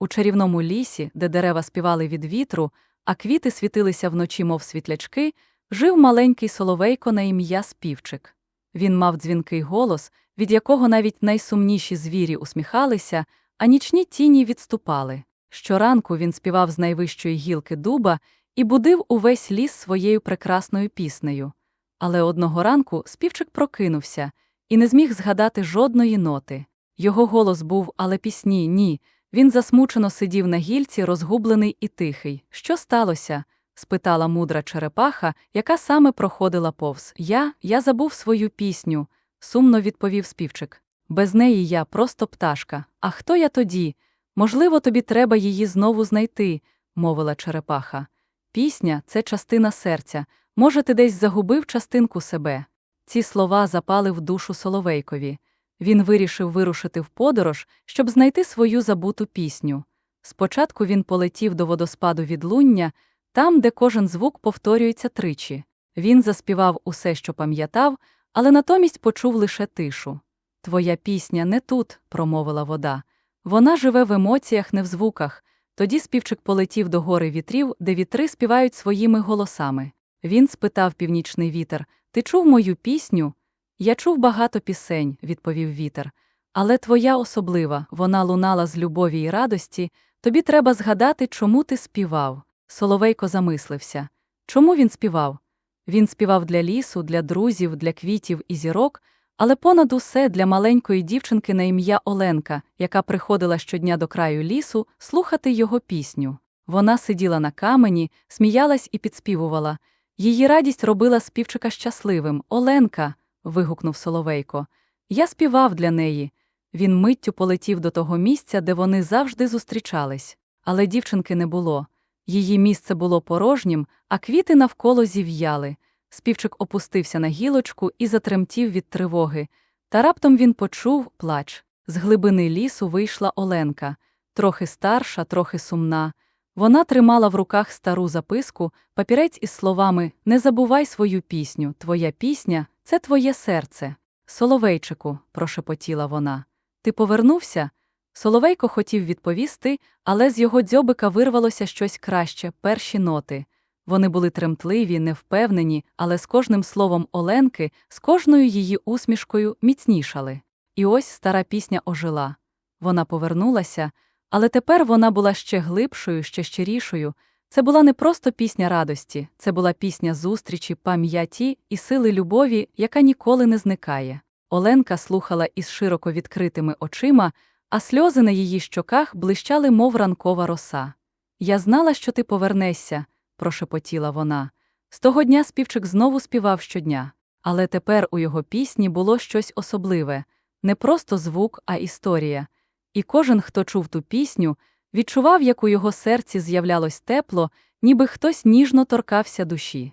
У чарівному лісі, де дерева співали від вітру, а квіти світилися вночі, мов світлячки, жив маленький соловейко на ім'я Співчик. Він мав дзвінкий голос, від якого навіть найсумніші звірі усміхалися, а нічні тіні відступали. Щоранку він співав з найвищої гілки дуба і будив увесь ліс своєю прекрасною піснею. Але одного ранку співчик прокинувся і не зміг згадати жодної ноти. Його голос був, але пісні ні. Він засмучено сидів на гільці, розгублений і тихий. Що сталося? спитала мудра черепаха, яка саме проходила повз. Я, я забув свою пісню, сумно відповів співчик. Без неї я просто пташка. А хто я тоді? Можливо, тобі треба її знову знайти, мовила черепаха. Пісня це частина серця. Може, ти десь загубив частинку себе. Ці слова запали в душу Соловейкові. Він вирішив вирушити в подорож, щоб знайти свою забуту пісню. Спочатку він полетів до водоспаду відлуння, там, де кожен звук повторюється тричі. Він заспівав усе, що пам'ятав, але натомість почув лише тишу. Твоя пісня не тут, промовила вода. Вона живе в емоціях, не в звуках. Тоді співчик полетів до гори вітрів, де вітри співають своїми голосами. Він спитав північний вітер Ти чув мою пісню? Я чув багато пісень, відповів вітер. Але твоя особлива, вона лунала з любові й радості. Тобі треба згадати, чому ти співав. Соловейко замислився. Чому він співав? Він співав для лісу, для друзів, для квітів і зірок, але понад усе для маленької дівчинки на ім'я Оленка, яка приходила щодня до краю лісу слухати його пісню. Вона сиділа на камені, сміялась і підспівувала. Її радість робила співчика щасливим. Оленка. Вигукнув Соловейко. Я співав для неї. Він миттю полетів до того місця, де вони завжди зустрічались. Але дівчинки не було. Її місце було порожнім, а квіти навколо зів'яли. Співчик опустився на гілочку і затремтів від тривоги. Та раптом він почув плач. З глибини лісу вийшла Оленка, трохи старша, трохи сумна. Вона тримала в руках стару записку, папірець із словами Не забувай свою пісню, твоя пісня це твоє серце. Соловейчику, прошепотіла вона. Ти повернувся? Соловейко хотів відповісти, але з його дзьобика вирвалося щось краще, перші ноти. Вони були тремтливі, невпевнені, але з кожним словом Оленки, з кожною її усмішкою міцнішали. І ось стара пісня ожила. Вона повернулася, але тепер вона була ще глибшою, ще щирішою. Це була не просто пісня радості, це була пісня зустрічі, пам'яті і сили любові, яка ніколи не зникає. Оленка слухала із широко відкритими очима, а сльози на її щоках блищали, мов ранкова роса. Я знала, що ти повернешся, прошепотіла вона. З того дня співчик знову співав щодня, але тепер у його пісні було щось особливе не просто звук, а історія. І кожен, хто чув ту пісню, відчував, як у його серці з'являлось тепло, ніби хтось ніжно торкався душі.